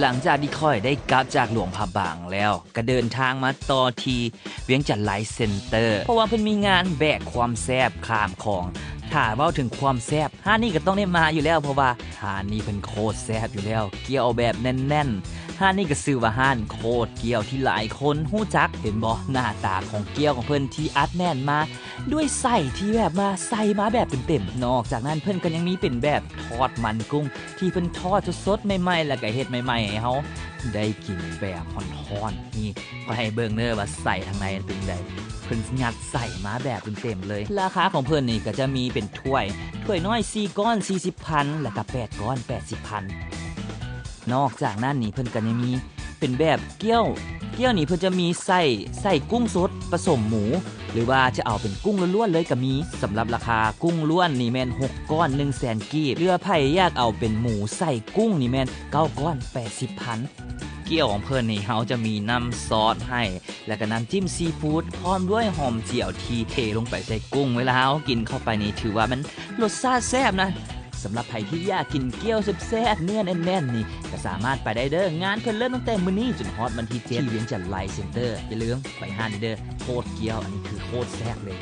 หลังจากที่ค่อยได้กลับจากหลวงพระบางแล้ว ก็เดินทางมาต่อทีเวียงจันท์ไลฟ์เซ็นเตอร์ เพราะว่าเพิ่นมีงานแบกความแซบข้ามของถ้าเว้าถึงความแซบฮานี่ก็ต้องได้มาอยู่แล้วเพราะว่าฮานี่เพิ่นโคตรแซบอยู่แล้ว เกี่ยวแบบแน่นๆ ห้านนี่ก็ซื้อว่าห้านโคตรเกี่ยวที่หลายคนฮู้จักเห็นบ่หน้าตาของเกี่ยวของเพิ่อนที่อัดแน่นมา ด้วยใส่ที่แบบมาใส่มาแบบเต็มๆนอกจากนั้นเพิ่อนก็ยังมีเป็นแบบทอดมันกุ้ง ที่เพิ่อนทอดสดๆใหม่ๆแล้วก็เฮ็ดใหม่ๆให้เฮาได้กินแบบฮ้อนๆนี่ก็ให้เบิ่งเด้อว่าใส่ทางในเป็นไดเพิ่นยัดใส่มาแบบเต็มๆเลย ราคาของเพิ่นนี่ก็จะมีเป็นถ้วย ถ้วยน้อย4ก้อน 40พันแล้วก็8ก้อน 80พั นอกจากนั้นนี่เพิ่นก็ยังมีเป็นแบบเกี๊ยว เกี๊ยวนี่เพิ่นจะมีไส้ไส้กุ้งสดผสมหมู หรือว่าจะเอาเป็นกุ้งล้วนๆเลยก็มีสำหรับราคากุ้งล้วนนี่แม่น6ก้อน1 0 0 0 0แสนกีบเรือไผ่อยากเอาเป็นหมูใส่กุ้งนี่แม่น9ก้อน80พันเกี๊ยวของเพิ่นนี่เฮาจะมีน้ำซอสให้ แล้วก็น้ำจิ้มซีฟู้ดพร้อมด้วยหอมเจียวที่เทลงไปใส่กุ้ง เวลาเฮากินเข้าไปนี่ถือว่ามันรสชาติแซ่บนะ สำหรับใครที่อยากกินเกี๊ยวแซ่บๆเนื้อแน่นๆนี่ก็สามารถไปได้เด้องานเพิ่นเริ่มตั้งแต่มื้อนี้จนฮอตวันที่7ที่เวียงจันทร์ไลฟ์เซ็นเตอร์อย่าลืมไปห้านี่เด้อโคตรเกี๊ยวอันนี้คือโคตรแซ่บเลย